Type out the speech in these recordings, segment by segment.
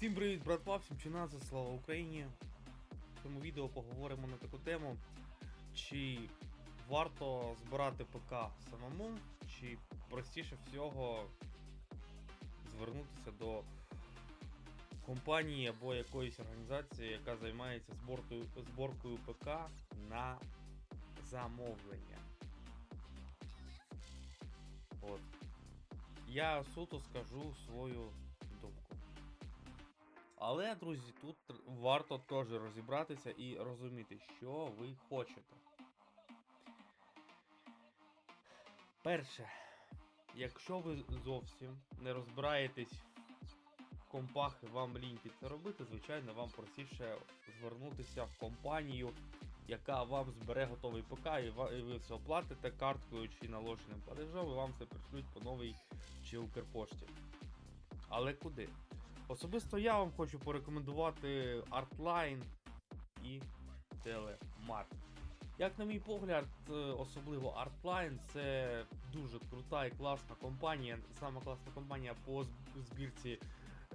Всім привіт, братва, всім чиназа, слава Україні. В цьому відео поговоримо на таку тему, чи варто збирати ПК самому, чи простіше всього звернутися до компанії або якоїсь організації, яка займається зборкою, зборкою ПК на замовлення. От. Я суто скажу свою. Але, друзі, тут варто теж розібратися і розуміти, що ви хочете. Перше, якщо ви зовсім не розбираєтесь в компах і вам ліньки це робити, звичайно, вам простіше звернутися в компанію, яка вам збере готовий ПК, і ви все оплатите карткою чи наложеним платежом, і вам це пришлють по новій чи Укрпошті. Але куди? Особисто я вам хочу порекомендувати Artline і Telemart. Як на мій погляд, е, особливо Artline це дуже крута і класна компанія, сама класна компанія по збірці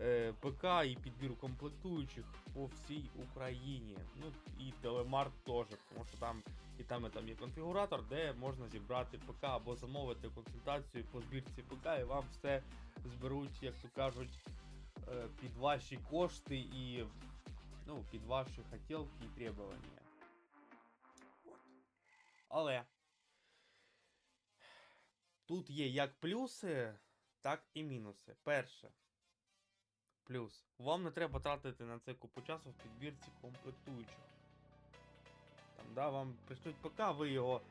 е, ПК і підбіру комплектуючих по всій Україні. Ну і Telemart теж, тому що там і там і там є конфігуратор, де можна зібрати ПК або замовити консультацію по збірці ПК, і вам все зберуть, як то кажуть, під ваші кошти і ну, під ваші хотілки і требування. Але тут є як плюси, так і мінуси. Перше. Плюс. Вам не треба тратити на це купу часу в підбірці комплектуючих. Там, да, вам пришлють ПК, ви його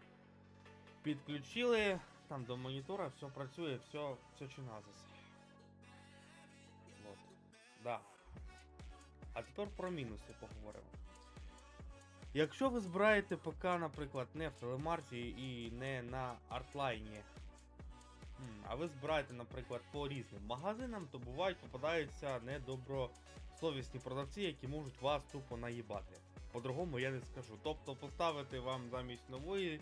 підключили, там до монітора все працює, все, все чиназис. Да. А тепер про мінуси поговоримо. Якщо ви збираєте ПК, наприклад, не в телемарті і не на артлайні, а ви збираєте, наприклад, по різним магазинам, то бувають попадаються недобросовісні продавці, які можуть вас тупо наїбати. По-другому я не скажу. Тобто поставити вам замість нової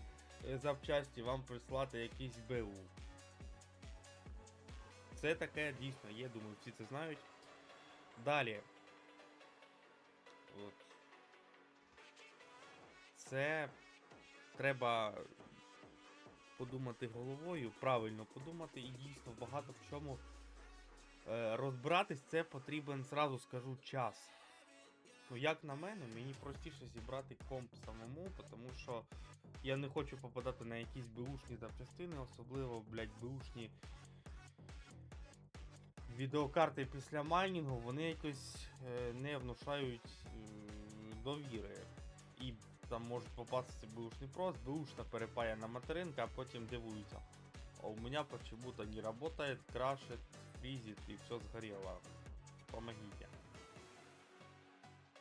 е, запчасті, вам прислати якийсь БУ. Це таке дійсно є, думаю, всі це знають. Далі. От. Це треба подумати головою, правильно подумати і дійсно багато в чому е, розбиратись, це потрібен, зразу скажу, час. Ну, як на мене, мені простіше зібрати комп самому, тому що я не хочу попадати на якісь беушні запчастини, особливо, блядь, беушні відеокарти після майнінгу, вони якось е, не внушають е, довіри. І там можуть попастися беушний прост, беушна перепаяна материнка, а потім дивуються. А у меня почему-то не работает, крашит, фризит и все сгорело. Помогите.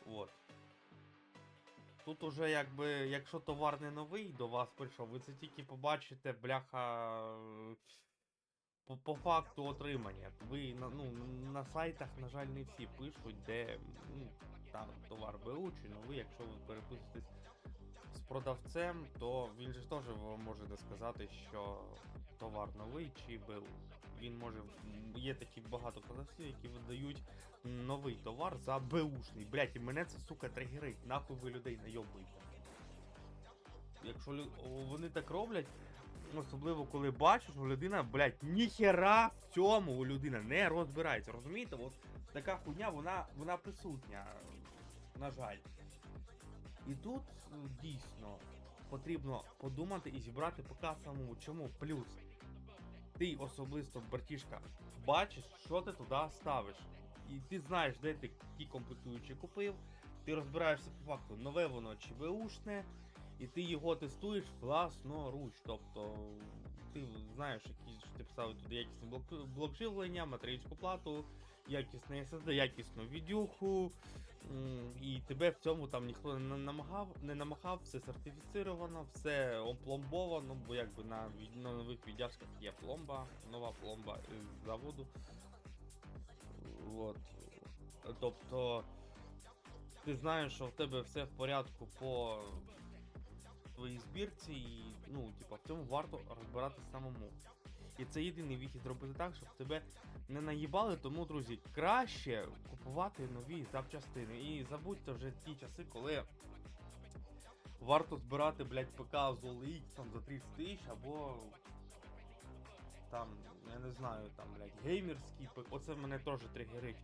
Вот. Тут уже якби, якщо товар не новий до вас прийшов, ви це тільки побачите, бляха. По, по факту отримання. Ви на, ну, на сайтах, на жаль, не всі пишуть, де ну, там товар БУ чи новий, якщо ви переписуєтесь з продавцем, то він же теж вам може не сказати, що товар новий чи БУ. Він може. Є такі багато продавців, які видають новий товар за БУшний. Блять, і мене це сука тригерить. Нахуй ви людей найобуєте. Якщо вони так роблять, особливо коли бачиш, що людина, блядь, ніхера в цьому у людина не розбирається. Розумієте? От така хуйня, вона, вона присутня, на жаль. І тут е, дійсно потрібно подумати і зібрати пока самому. Чому? Плюс. Ти особисто, братішка, бачиш, що ти туди ставиш. І ти знаєш, де ти ті комплектуючі купив. Ти розбираєшся по факту, нове воно чи беушне, і ти його тестуєш власноруч. Тобто ти знаєш, які ти писав туди якісний блок, живлення, материнську плату, якісний SSD, якісну відюху. І тебе в цьому там ніхто не намагав, не намагав, все сертифіцировано, все опломбовано, бо якби на, на нових віддяжках є пломба, нова пломба з заводу. От. Тобто ти знаєш, що в тебе все в порядку по твоїй збірці, і ну, типа, в цьому варто розбиратися самому. І це єдиний вихід зробити так, щоб тебе не наїбали. Тому, друзі, краще купувати нові запчастини. І забудьте вже ті часи, коли варто збирати, блядь, ПК з OLX там за 30 тисяч або там, я не знаю, там, блядь, геймерський ПК. Оце мене теж тригерить.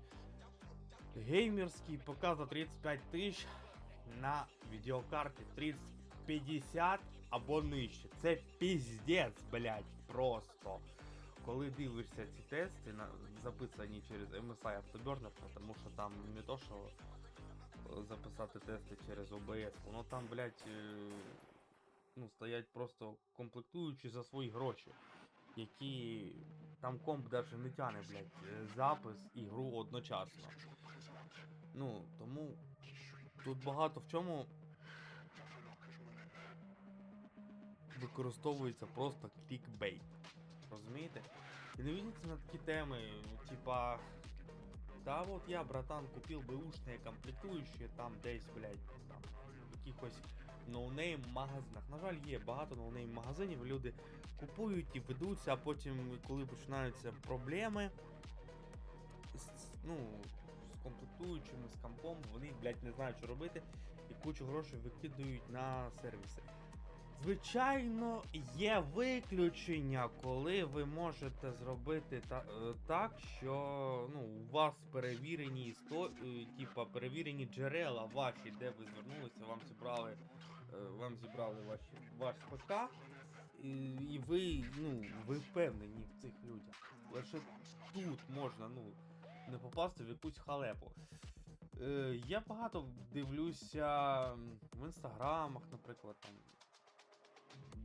Геймерський ПК за 35 тисяч на відеокарті 3050 або нижче. Це піздець, блядь, просто. Коли дивишся ці тести, записані через MSI Afterburner, тому що там не то, що е, записати тести через OBS, воно там, блядь, е, ну, стоять просто комплектуючі за свої гроші, які там комп даже не тяне, блядь, е, запис і гру одночасно. Ну, тому тут багато в чому використовується просто клікбейт. Розумієте? І не ведіться на такі теми, типа. Да вот я, братан, купил бэушные комплектуючі там десь, блядь, там, в якихось ноунейм магазинах. На жаль, є багато ноунейм магазинів, люди купують і ведуться, а потім, коли починаються проблеми, з, ну, з комплектуючими, з компом, вони, блядь, не знають, що робити, і кучу грошей викидають на сервіси. Звичайно, є виключення, коли ви можете зробити та, е, так, що ну, у вас перевірені істо... е, типа, перевірені джерела ваші, де ви звернулися, вам зібрали, е, вам зібрали ваші, ваш ПК, і, і ви, ну, ви впевнені в цих людях. Лише тут можна ну, не попасти в якусь халепу. Я багато дивлюся в інстаграмах, наприклад, там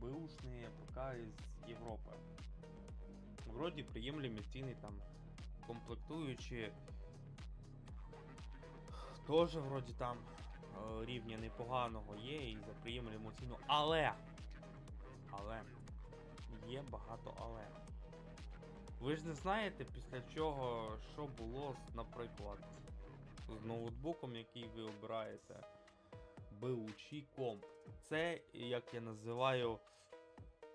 бэушные ПК из Європи. Вроді приємлемі ціни там комплектуючі. Тоже вроді там е, рівня непоганого є і за приємлему ціну. Але! Але є багато але. Ви ж не знаєте після чого, що було, наприклад, з ноутбуком, який ви обираєте, BUC комп. Це, як я називаю,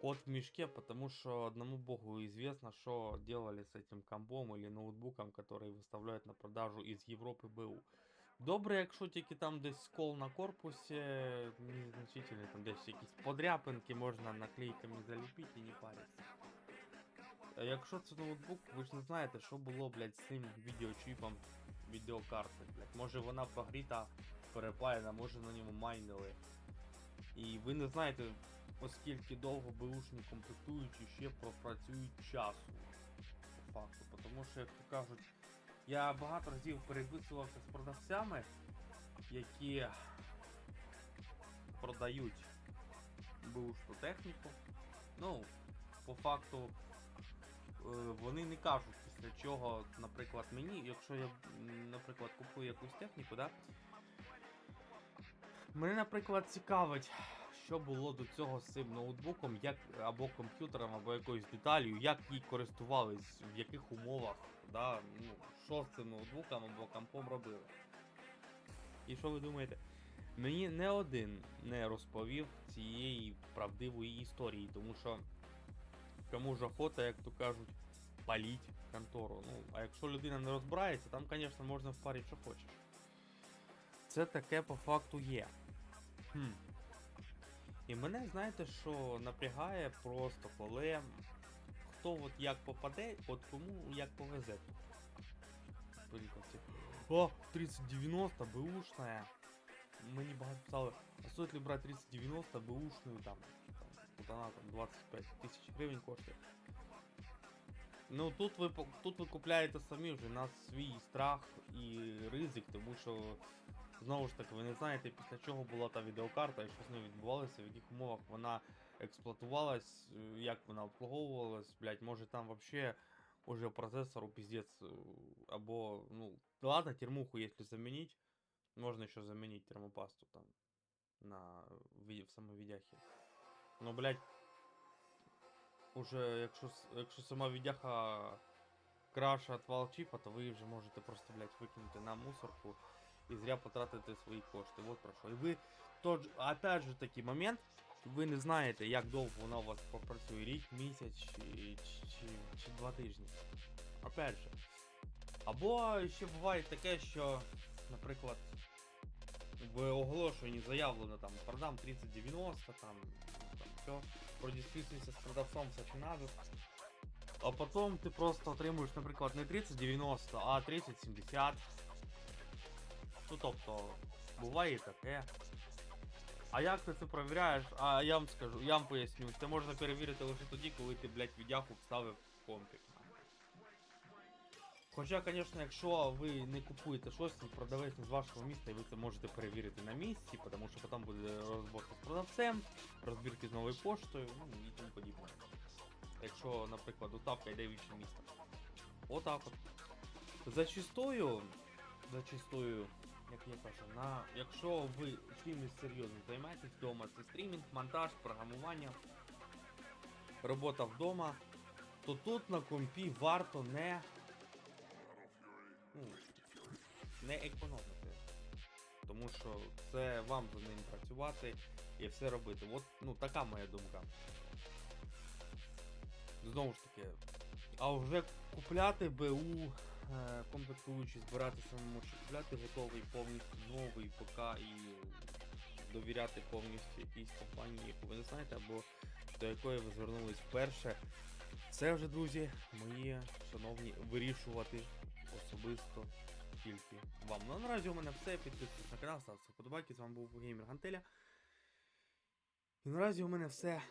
кот в мешке, потому что одному богу известно, что делали с этим компом или ноутбуком, который выставляют на продажу из Європи БУ. Добре, якщо тільки там десь скол на корпусі, незначительний, там десь якісь подряпинки можна наклейками заліпити і не париться. А якщо це ноутбук, ви ж не знаєте, що було, блядь, з цим відеочіпом відеокарти, блядь. Може вона прогріта, перепаяна, може на ньому майнили. І ви не знаєте, оскільки довго беушні комплектуючі ще пропрацюють часу. По факту. Тому що, як то кажуть, я багато разів переписувався з продавцями, які продають беушну техніку. Ну, по факту, е, вони не кажуть після чого, наприклад, мені, якщо я, наприклад, купую якусь техніку, да, Мене, наприклад, цікавить, що було до цього з цим ноутбуком, як або комп'ютером, або якоюсь деталью, як їй користувались, в яких умовах, да, ну, що з цим ноутбуком або компом робили. І що ви думаєте? Мені не один не розповів цієї правдивої історії, тому що кому ж охота, як то кажуть, паліть контору. Ну, а якщо людина не розбирається, там, звісно, можна впарити, що хочеш. Це таке по факту є. Хм. І мене, знаєте, що напрягає просто, коли хто от як попаде, от кому як повезе. Приклад, О, 3090 бэушная. Мені багато писали, а стоит ли брати 3090 бэушную там, там, от вона там 25 тисяч гривень коштує. Ну тут ви тут ви купляєте самі вже на свій страх і ризик, тому що знову ж таки ви не знаєте після чого була та відеокарта і що з нею відбувалося, в яких умовах вона експлуатувалась, е, як вона обслуговувалась, блять, може там вообще уже процессору пиздец, е, або, ну, ладно, термуху, если заменить, можно еще заменить термопасту там на ви- в самой відяхі. Ну, блять, уже якщо, якщо сама відяха краще отвал чіпа, то ви вже можете просто, блять, викинути на мусорку і зря потратити свої кошти. Вот про що. І ви тот же, опять же такий момент, ви не знаєте, як довго вона у вас попрацює, рік, місяць чи, чи, чи, два тижні. Опять же. Або ще буває таке, що, наприклад, в оголошенні заявлено там продам 3090, там, там все, продискусуйся з продавцом все чи надо. А потім ти просто отримуєш, наприклад, не 3090, а 3070. Ну тобто, буває таке. А як ти це перевіряєш? А я вам скажу, я вам поясню. Це можна перевірити лише тоді, коли ти, блядь, відяху вставив в компік. Хоча, звісно, якщо ви не купуєте щось, продавець з вашого міста, і ви це можете перевірити на місці, тому що потім буде розборка з продавцем, розбірки з новою поштою, ну і тому подібне. Якщо, наприклад, доставка йде в інше місто. Отак от. Зачастую, зачастую, як я кажу, на, якщо ви чимось серйозним займаєтесь вдома, це стрімінг, монтаж, програмування, робота вдома, то тут на компі варто не, ну, не економити. Тому що це вам за ним працювати і все робити. От, ну, така моя думка. Знову ж таки, а вже купляти БУ, комплектуючі, збирати самому чи купляти готовий повністю новий ПК і довіряти повністю якійсь компанії, яку ви не знаєте, або до якої ви звернулись вперше. Це вже, друзі, мої шановні, вирішувати особисто тільки вам. Ну а наразі у мене все. Підписуйтесь на канал, ставте вподобайки. З вами був Геймер Гантеля. І наразі у мене все.